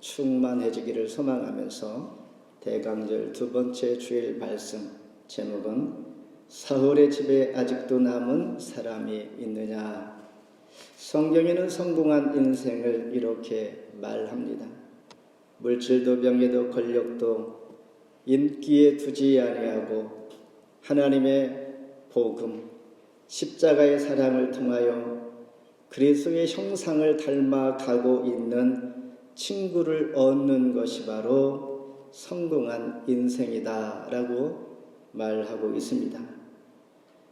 충만해지기를 소망하면서 대강절 두 번째 주일 말씀 제목은 사울의 집에 아직도 남은 사람이 있느냐 성경에는 성공한 인생을 이렇게 말합니다. 물질도 명예도 권력도 인기에 두지 아니하고 하나님의 복음 십자가의 사랑을 통하여 그리스도의 형상을 닮아가고 있는 친구를 얻는 것이 바로 성공한 인생이다라고 말하고 있습니다.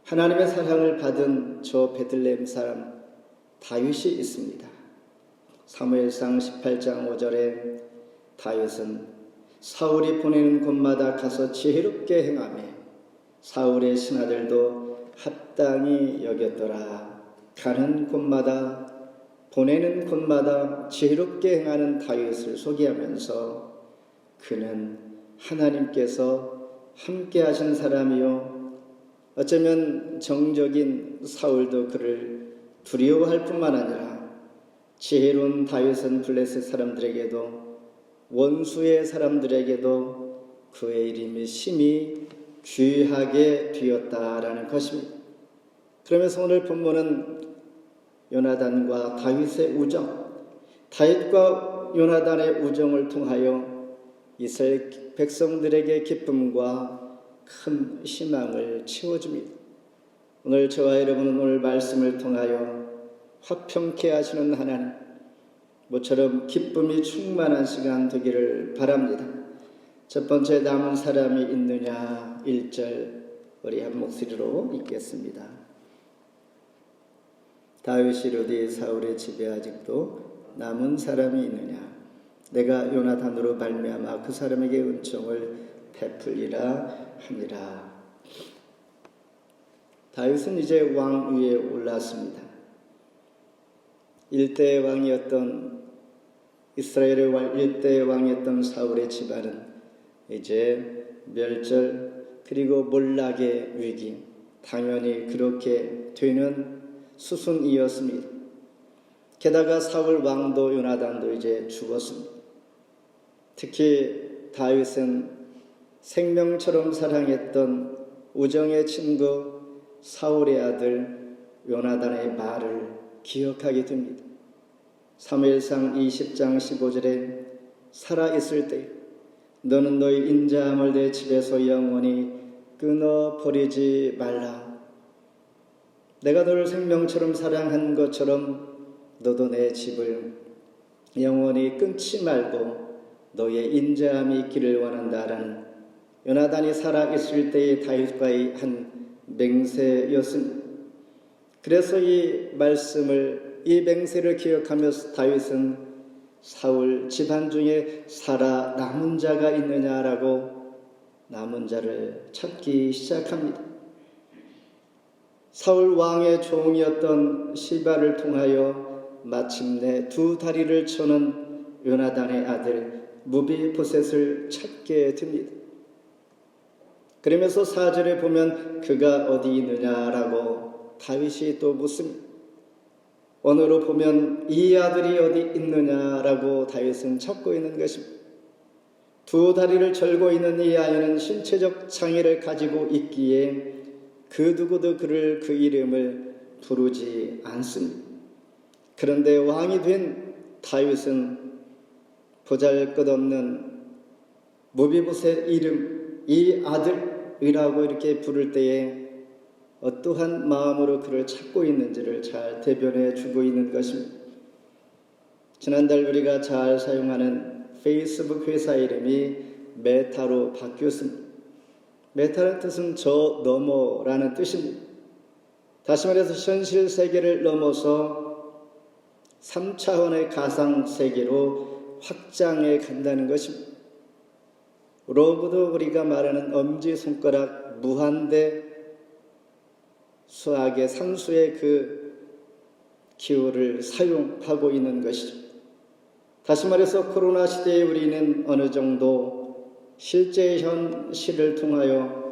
하나님의 사랑을 받은 저 베들레헴 사람 다윗이 있습니다. 사무엘상 18장 5절에 다윗은 사울이 보내는 곳마다 가서 지혜롭게 행하며 사울의 신하들도 합당히 여겼더라. 가는 곳마다 보내는 곳마다 지혜롭게 행하는 다윗을 소개하면서 그는 하나님께서 함께 하신 사람이요 어쩌면 정적인 사울도 그를 두려워할 뿐만 아니라 지혜로운 다윗은 블레셋 사람들에게도 원수의 사람들에게도 그의 이름이 심히 귀하게 되었다라는 것입니다. 그러면서 오늘 본문은 요나단과 다윗의 우정, 다윗과 요나단의 우정을 통하여 이스라엘 백성들에게 기쁨과 큰 희망을 채워줍니다. 오늘 저와 여러분은 오늘 말씀을 통하여 화평케 하시는 하나님, 모처럼 기쁨이 충만한 시간 되기를 바랍니다. 첫 번째 남은 사람이 있느냐 1절 우리 한 목소리로 읽겠습니다. 다윗이 이르되 사울의 집에 아직도 남은 사람이 있느냐 내가 요나단으로 말미암아 그 사람에게 은총을 베풀리라 하니라. 다윗은 이제 왕 위에 올랐습니다. 일대의 왕이었던 이스라엘의 일대의 왕이었던 사울의 집안은 이제 멸절 그리고 몰락의 위기 당연히 그렇게 되는 수순이었습니다. 게다가 사울 왕도 요나단도 이제 죽었습니다. 특히 다윗은 생명처럼 사랑했던 우정의 친구 사울의 아들 요나단의 말을 기억하게 됩니다. 3일상 20장 15절에 살아 있을 때 너는 너희 인자함을 내 집에서 영원히 끊어 버리지 말라. 내가 너를 생명처럼 사랑한 것처럼 너도 내 집을 영원히 끊지 말고 너의 인자함이 있기를 원한다라는 요나단이 살아 있을 때의 다윗과의 한 맹세였습니다. 그래서 이 말씀을 이 맹세를 기억하며 다윗은 사울 집안 중에 살아 남은 자가 있느냐라고 남은 자를 찾기 시작합니다. 사울 왕의 종이었던 시바를 통하여 마침내 두 다리를 쳐는 요나단의 아들 무비보셋을 찾게 됩니다. 그러면서 사절에 보면 그가 어디 있느냐라고 다윗이 또 묻습니다. 언어로 보면 이 아들이 어디 있느냐라고 다윗은 찾고 있는 것입니다. 두 다리를 절고 있는 이 아이는 신체적 장애를 가지고 있기에 그 누구도 그를 그 이름을 부르지 않습니다. 그런데 왕이 된 다윗은 보잘것없는 무비보셋 이름 이 아들이라고 이렇게 부를 때에 어떠한 마음으로 그를 찾고 있는지를 잘 대변해 주고 있는 것입니다. 지난달 우리가 잘 사용하는 페이스북 회사 이름이 메타로 바뀌었습니다. 메타는 뜻은 저 너머라는 뜻입니다. 다시 말해서 현실 세계를 넘어서 3차원의 가상 세계로 확장해 간다는 것입니다. 로브도 우리가 말하는 엄지손가락 무한대 수학의 상수의 그 기호를 사용하고 있는 것이죠. 다시 말해서 코로나 시대에 우리는 어느 정도 실제 현실을 통하여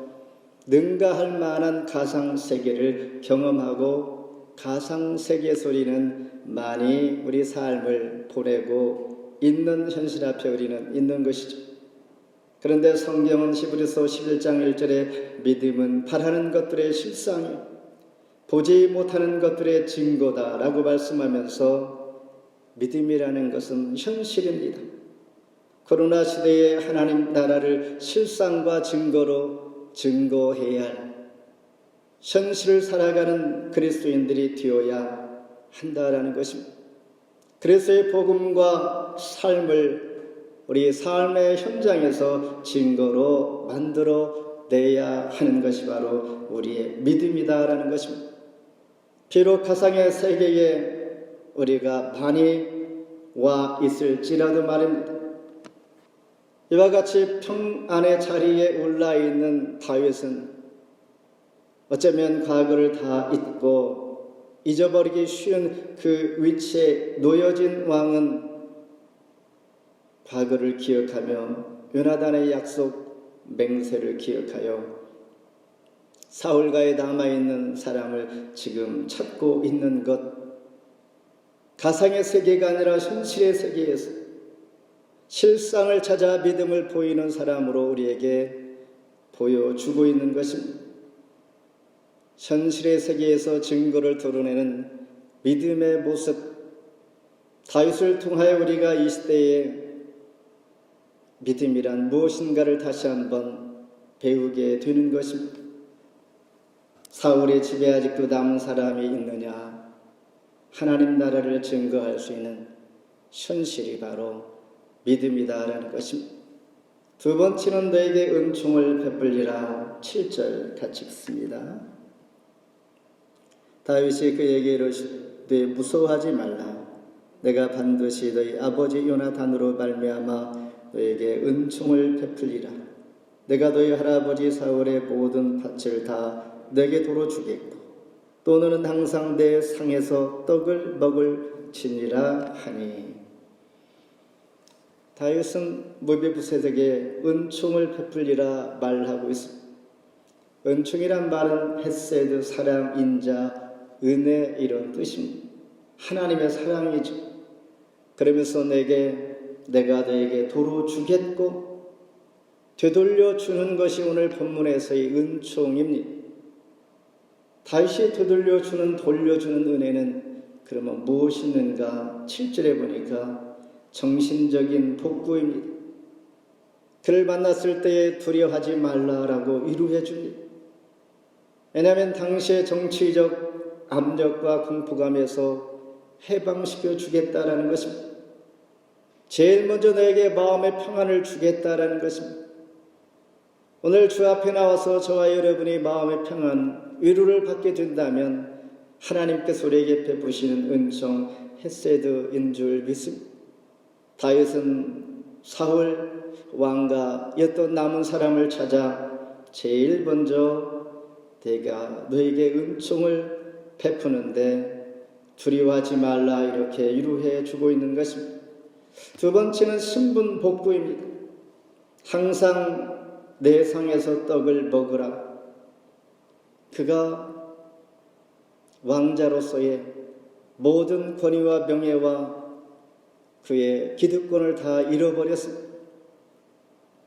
능가할 만한 가상 세계를 경험하고 가상 세계 소리는 많이 우리 삶을 보내고 있는 현실 앞에 우리는 있는 것이죠. 그런데 성경은 히브리서 11장 1절에 믿음은 바라는 것들의 실상이 보지 못하는 것들의 증거다라고 말씀하면서 믿음이라는 것은 현실입니다. 코로나 시대에 하나님 나라를 실상과 증거로 증거해야 할 현실을 살아가는 그리스도인들이 되어야 한다라는 것입니다. 그리스도의 복음과 삶을 우리 삶의 현장에서 증거로 만들어 내야 하는 것이 바로 우리의 믿음이다라는 것입니다. 비록 가상의 세계에 우리가 많이 와 있을지라도 말입니다. 이와 같이 평안의 자리에 올라 있는 다윗은 어쩌면 과거를 다 잊고 잊어버리기 쉬운 그 위치에 놓여진 왕은 과거를 기억하며 요나단의 약속 맹세를 기억하여 사울가에 남아있는 사람을 지금 찾고 있는 것. 가상의 세계가 아니라 현실의 세계에서 실상을 찾아 믿음을 보이는 사람으로 우리에게 보여주고 있는 것입니다. 현실의 세계에서 증거를 드러내는 믿음의 모습 다윗을 통하여 우리가 이 시대에 믿음이란 무엇인가를 다시 한번 배우게 되는 것입니다. 사울의 집에 아직도 남은 사람이 있느냐? 하나님 나라를 증거할 수 있는 현실이 바로 믿음이다라는 것입니다. 두 번째는 너에게 은총을 베풀리라 7절 같이 읽습니다. 다윗이 그에게 이르시되 무서워하지 말라. 내가 반드시 너희 아버지 요나단으로 말미암아 너에게 은총을 베풀리라. 내가 너희 할아버지 사울의 모든 밭을 다 내게 도로 주겠고 또 너는 항상 내 상에서 떡을 먹을 지니라 하니 다윗은 무비부셋에게 은총을 베풀리라 말하고 있습니다. 은총이란 말은 헤세드 사랑 인자 은혜 이런 뜻입니다. 하나님의 사랑이죠. 그러면서 내게 내가 너에게 도로 주겠고 되돌려 주는 것이 오늘 본문에서의 은총입니다. 다시 되돌려 주는 돌려주는 은혜는 그러면 무엇이 있는가? 7절에 보니까 정신적인 복구입니다. 그를 만났을 때에 두려워하지 말라라고 위로해 줍니다. 왜냐하면 당시의 정치적 압력과 공포감에서 해방시켜 주겠다라는 것입니다. 제일 먼저 너에게 마음의 평안을 주겠다라는 것입니다. 오늘 주 앞에 나와서 저와 여러분이 마음의 평안, 위로를 받게 된다면 하나님께서 우리에게 베푸시는 은총, 헤세드인 줄 믿습니다. 다윗은 사울 왕가였던 남은 사람을 찾아 제일 먼저 내가 너에게 은총을 베푸는데 두려워하지 말라 이렇게 위로해 주고 있는 것입니다. 두 번째는 신분 복구입니다. 항상 내 상에서 떡을 먹으라. 그가 왕자로서의 모든 권위와 명예와 그의 기득권을 다 잃어버렸습니다.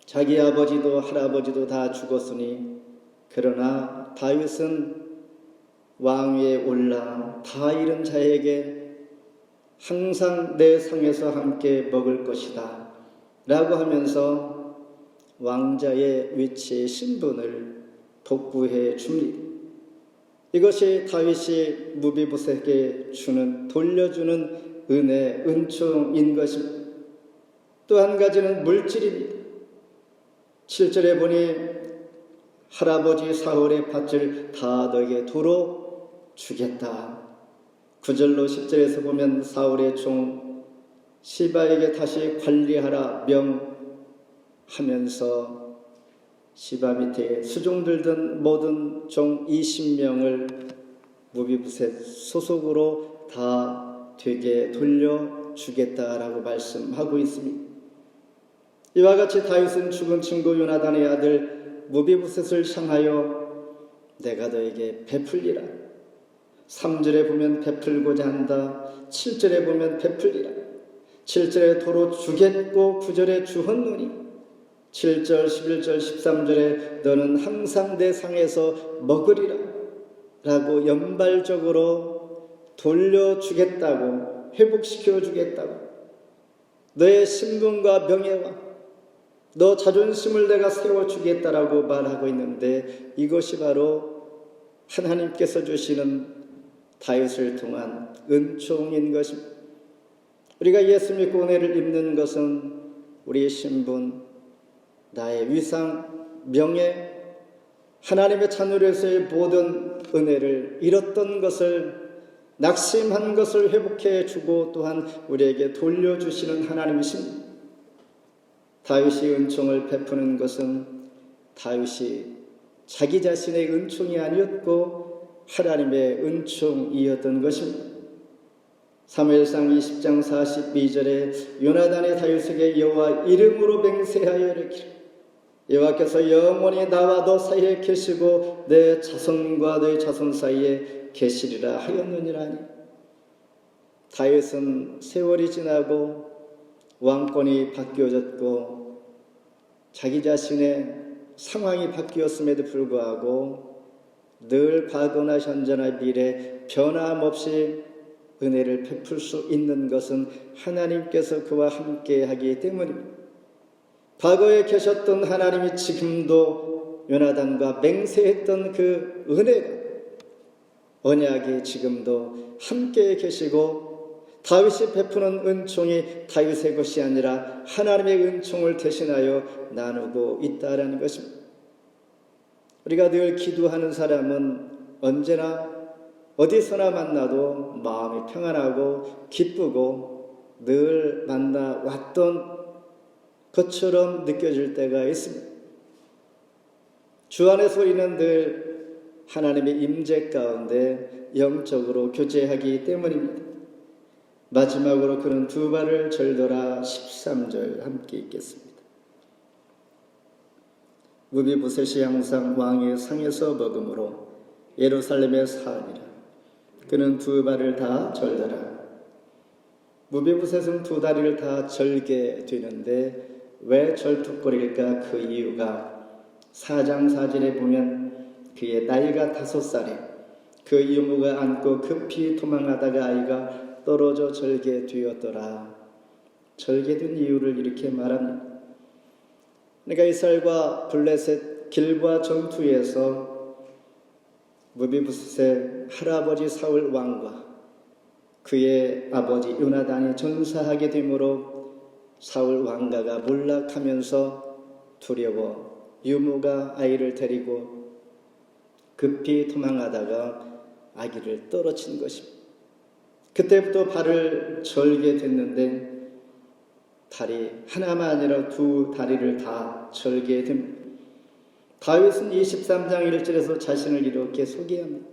자기 아버지도 할아버지도 다 죽었으니 그러나 다윗은 왕위에 올라 다 잃은 자에게 항상 내 상에서 함께 먹을 것이다 라고 하면서 왕자의 위치의 신분을 복구해 줍니다. 이것이 다윗이 무비보세에게 주는 돌려주는 은혜, 은총인 것입니다. 또 한 가지는 물질입니다. 7절에 보니 할아버지 사울의 밭을 다 너에게 도로 주겠다. 9절로 10절에서 보면 사울의 종 시바에게 다시 관리하라 명하면서 시바 밑에 수종들 든 모든 종 20명을 무비부셋 소속으로 다 되게 돌려 주겠다라고 말씀하고 있습니다. 이와 같이 다윗은 죽은 친구 요나단의 아들 무비부셋을 향하여 내가 너에게 베풀리라. 3절에 보면 베풀고자 한다. 7절에 보면 베풀리라. 7절에 도로 주겠고 9절에 주었노니 7절, 11절, 13절에 너는 항상 내 상에서 먹으리라 라고 연발적으로 돌려주겠다고 회복시켜 주겠다고 너의 신분과 명예와 너 자존심을 내가 세워주겠다라고 말하고 있는데 이것이 바로 하나님께서 주시는 다윗을 통한 은총인 것입니다. 우리가 예수 믿고 은혜를 입는 것은 우리의 신분, 나의 위상, 명예, 하나님의 자녀로서의 모든 은혜를 잃었던 것을 낙심한 것을 회복해 주고 또한 우리에게 돌려주시는 하나님이십니다. 다윗이 은총을 베푸는 것은 다윗이 자기 자신의 은총이 아니었고 하나님의 은총이었던 것입니다. 사무엘상 20장 42절에 요나단의 다윗에게 여호와 이름으로 맹세하여 이르기를 여호와께서 영원히 나와 너 사이에 계시고 내 자손과 너의 자손 사이에 계시리라 하였느니라니 다윗은 세월이 지나고 왕권이 바뀌어졌고 자기 자신의 상황이 바뀌었음에도 불구하고 늘 과거나 현재나 미래 변함없이 은혜를 베풀 수 있는 것은 하나님께서 그와 함께 하기 때문입니다. 과거에 계셨던 하나님이 지금도 요나단과 맹세했던 그 은혜가 언약이 지금도 함께 계시고 다윗이 베푸는 은총이 다윗의 것이 아니라 하나님의 은총을 대신하여 나누고 있다라는 것입니다. 우리가 늘 기도하는 사람은 언제나 어디서나 만나도 마음이 평안하고 기쁘고 늘 만나 왔던 것처럼 느껴질 때가 있습니다. 주 안에서 우리는 늘 하나님의 임재 가운데 영적으로 교제하기 때문입니다. 마지막으로 그는 두 발을 절더라 13절 함께 읽겠습니다. 무비부셋이 항상 왕의 상에서 먹음으로 예루살렘에 사니라. 그는 두 발을 다 절더라. 무비부셋은 두 다리를 다 절게 되는데 왜 절뚝거릴까 그 이유가 사장사진에 보면 그의 나이가 다섯 살에 그 이모가 안고 급히 도망하다가 아이가 떨어져 절게 되었더라. 절게된 이유를 이렇게 말합니다. 그러니까 이스라엘과 블레셋 길과 전투에서 무비부셋의 할아버지 사울 왕과 그의 아버지 요나단이 전사하게 되므로 사울 왕가가 몰락하면서 두려워 유모가 아이를 데리고 급히 도망하다가 아기를 떨어진 것입니다. 그때부터 발을 절게 됐는데 다리 하나만 아니라 두 다리를 다 절게 됩니다. 다윗은 23장 1절에서 자신을 이렇게 소개합니다.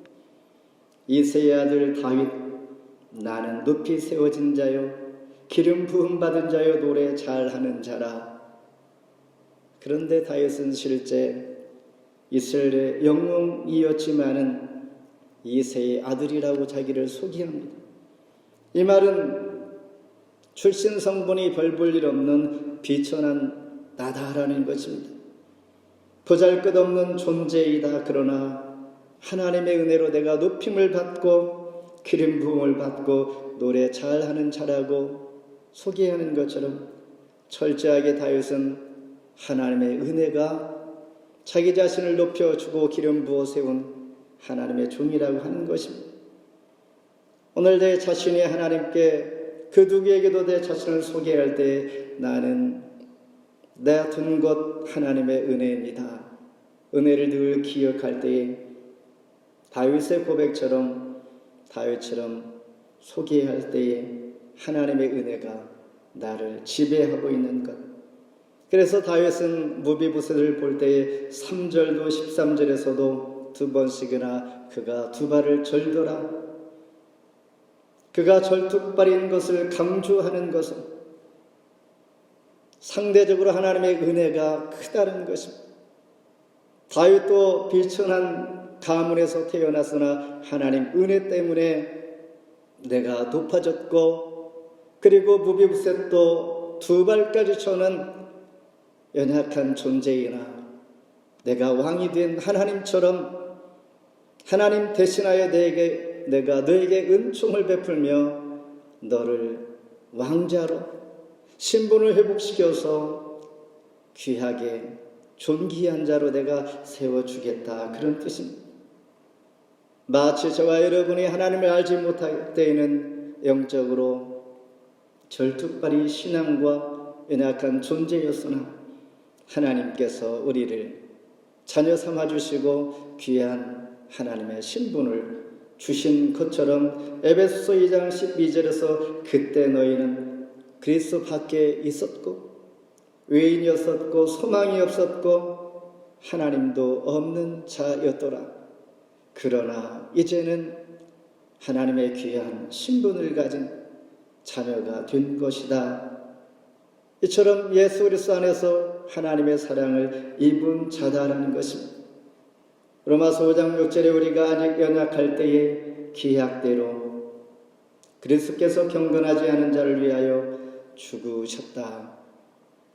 이세의 아들 다윗 나는 높이 세워진 자요 기름 부음 받은 자여 노래 잘하는 자라. 그런데 다윗은 실제 이스라엘의 영웅이었지만은 이세의 아들이라고 자기를 소개합니다. 이 말은 출신 성분이 별 볼 일 없는 비천한 나다라는 것입니다. 보잘 것 없는 존재이다. 그러나 하나님의 은혜로 내가 높임을 받고 기름 부음을 받고 노래 잘하는 자라고 소개하는 것처럼 철저하게 다윗은 하나님의 은혜가 자기 자신을 높여주고 기름 부어 세운 하나님의 종이라고 하는 것입니다. 오늘 내 자신이 하나님께 그 누구에게도 내 자신을 소개할 때 나는 내가 둔것 하나님의 은혜입니다. 은혜를 늘 기억할 때에 다윗의 고백처럼 다윗처럼 소개할 때에 하나님의 은혜가 나를 지배하고 있는 것. 그래서 다윗은 무비부셋을 볼 때에 3절도 13절에서도 두 번씩이나 그가 두 발을 절더라. 그가 절뚝발인 것을 강조하는 것은 상대적으로 하나님의 은혜가 크다는 것입니다. 다윗도 비천한 가문에서 태어났으나 하나님 은혜 때문에 내가 높아졌고 그리고 무비부셋도 두 발까지 쳐는 연약한 존재이나 내가 왕이 된 하나님처럼 하나님 대신하여 내게 내가 너에게 은총을 베풀며 너를 왕자로 신분을 회복시켜서 귀하게 존귀한 자로 내가 세워주겠다 그런 뜻입니다. 마치 저와 여러분이 하나님을 알지 못할 때에는 영적으로 절뚝발이 신앙과 연약한 존재였으나 하나님께서 우리를 자녀 삼아 주시고 귀한 하나님의 신분을 주신 것처럼 에베소서 2장 12절에서 그때 너희는 그리스도 밖에 있었고 외인이었었고 소망이 없었고 하나님도 없는 자였더라. 그러나 이제는 하나님의 귀한 신분을 가진 자녀가 된 것이다. 이처럼 예수 그리스도 안에서 하나님의 사랑을 입은 자다라는 것입니다. 로마서 5장 6절에 우리가 아직 연약할 때에 기약대로 그리스도께서 경건하지 않은 자를 위하여 죽으셨다.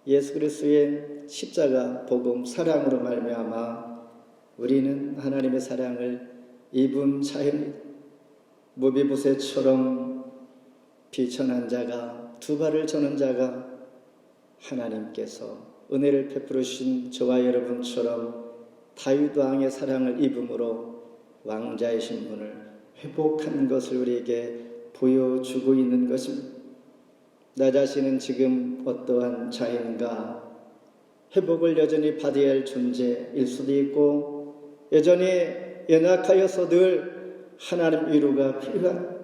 예수 그리스도의 십자가 복음 사랑으로 말미암아 우리는 하나님의 사랑을 입은 자입니다. 무비부세처럼 비천한 자가 두 발을 저는 자가 하나님께서 은혜를 베풀어 주신 저와 여러분처럼 다윗 왕의 사랑을 입음으로 왕자의 신분을 회복한 것을 우리에게 보여주고 있는 것입니다. 나 자신은 지금 어떠한 자인가 회복을 여전히 받아야 할 존재일 수도 있고 여전히 연약하여서 늘 하나님 위로가 필요한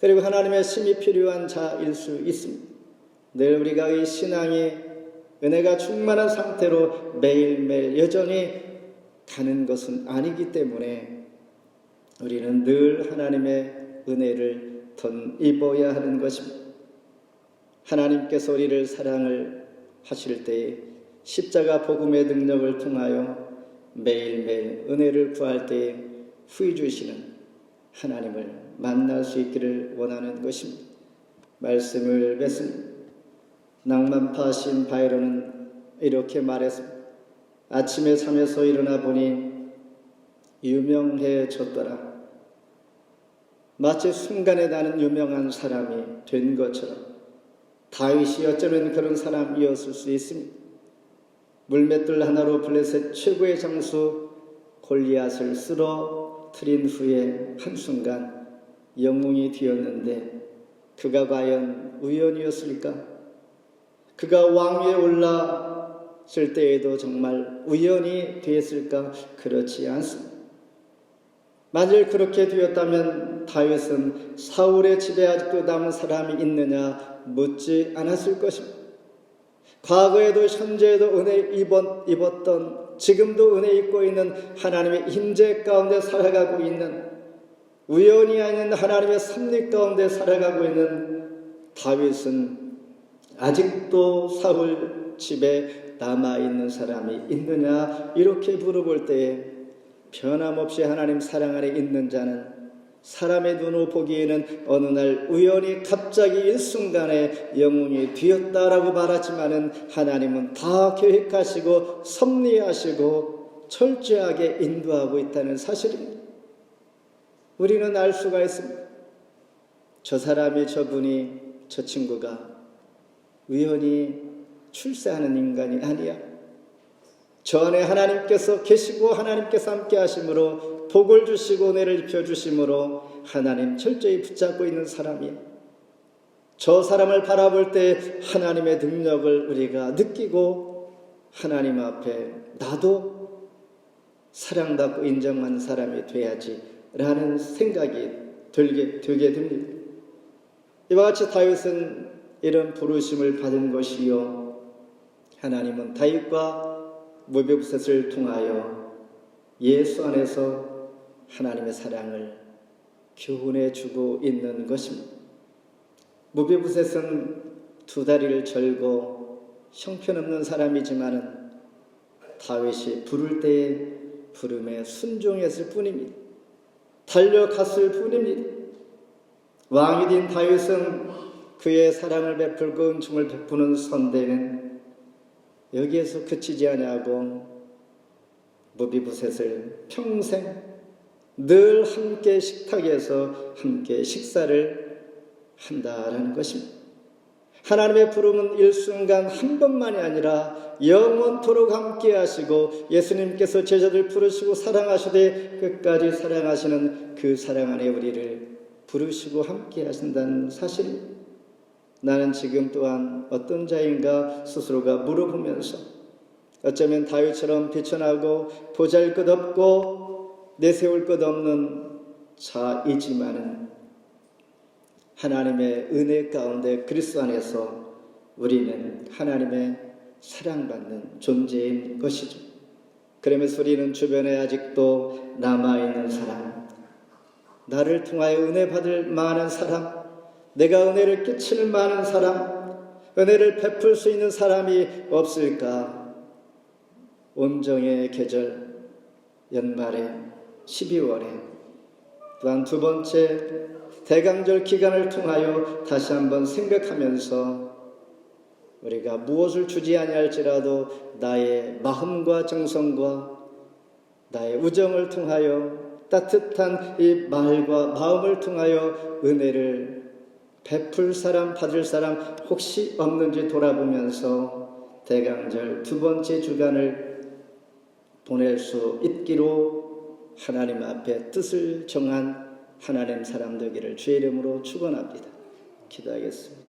그리고 하나님의 심이 필요한 자일 수 있습니다. 늘 우리가 이 신앙이 은혜가 충만한 상태로 매일매일 여전히 가는 것은 아니기 때문에 우리는 늘 하나님의 은혜를 던 입어야 하는 것입니다. 하나님께서 우리를 사랑을 하실 때에 십자가 복음의 능력을 통하여 매일매일 은혜를 구할 때에 후히 주시는 하나님을 만날 수 있기를 원하는 것입니다. 말씀을 맺습니다. 낭만파 신 바이로는 이렇게 말했습니다. 아침에 잠에서 일어나 보니 유명해졌더라. 마치 순간에 나는 유명한 사람이 된 것처럼 다윗이 어쩌면 그런 사람이었을 수 있습니다. 물맷돌 하나로 블레셋 최고의 장수 골리앗을 쓰러뜨린 후에 한순간 영웅이 되었는데 그가 과연 우연이었을까? 그가 왕위에 올랐을 때에도 정말 우연이 되었을까? 그렇지 않습니다. 만일 그렇게 되었다면 다윗은 사울의 집에 아직도 남은 사람이 있느냐 묻지 않았을 것입니다. 과거에도 현재에도 은혜 입었던 지금도 은혜 입고 있는 하나님의 임재 가운데 살아가고 있는 우연이 아닌 하나님의 섭리 가운데 살아가고 있는 다윗은 아직도 사울 집에 남아 있는 사람이 있느냐 이렇게 물어볼 때에 변함없이 하나님 사랑 안에 있는 자는 사람의 눈으로 보기에는 어느 날 우연히 갑자기 일순간에 영웅이 되었다라고 말하지만은 하나님은 다 계획하시고 섭리하시고 철저하게 인도하고 있다는 사실입니다. 우리는 알 수가 있습니다. 저 사람이 저분이 저 친구가 우연히 출세하는 인간이 아니야. 저 안에 하나님께서 계시고 하나님께서 함께 하심으로 복을 주시고 은혜를 입혀 주심으로 하나님 철저히 붙잡고 있는 사람이야. 저 사람을 바라볼 때 하나님의 능력을 우리가 느끼고 하나님 앞에 나도 사랑받고 인정하는 사람이 돼야지라는 생각이 들게 되게 됩니다. 이와 같이 다윗은 이런 부르심을 받은 것이요 하나님은 다윗과 무비부셋을 통하여 예수 안에서 하나님의 사랑을 교훈해 주고 있는 것입니다. 무비부셋은 두 다리를 절고 형편없는 사람이지만은 다윗이 부를 때에 부름에 순종했을 뿐입니다. 달려갔을 뿐입니다. 왕이 된 다윗은 그의 사랑을 베풀고 은총을 베푸는 선대는 여기에서 그치지 아니하고 무비부셋을 평생 늘 함께 식탁에서 함께 식사를 한다라는 것입니다. 하나님의 부름은 일순간 한 번만이 아니라 영원토록 함께 하시고 예수님께서 제자들 부르시고 사랑하시되 끝까지 사랑하시는 그 사랑 안에 우리를 부르시고 함께 하신다는 사실 나는 지금 또한 어떤 자인가 스스로가 물어보면서 어쩌면 다윗처럼 비천하고 보잘 것 없고 내세울 것 없는 자이지만은 하나님의 은혜 가운데 그리스도 안에서 우리는 하나님의 사랑받는 존재인 것이죠. 그러면서 우리는 주변에 아직도 남아있는 사람, 나를 통하여 은혜 받을 많은 사람, 내가 은혜를 끼칠 많은 사람, 은혜를 베풀 수 있는 사람이 없을까? 온정의 계절, 연말에 12월에 또한 두 번째 대강절 기간을 통하여 다시 한번 생각하면서 우리가 무엇을 주지 아니할지라도 나의 마음과 정성과 나의 우정을 통하여 따뜻한 이 말과 마음을 통하여 은혜를 베풀 사람 받을 사람 혹시 없는지 돌아보면서 대강절 두 번째 주간을 보낼 수 있기로 하나님 앞에 뜻을 정한 하나님 사람 되기를 주의 이름으로 축원합니다. 기도하겠습니다.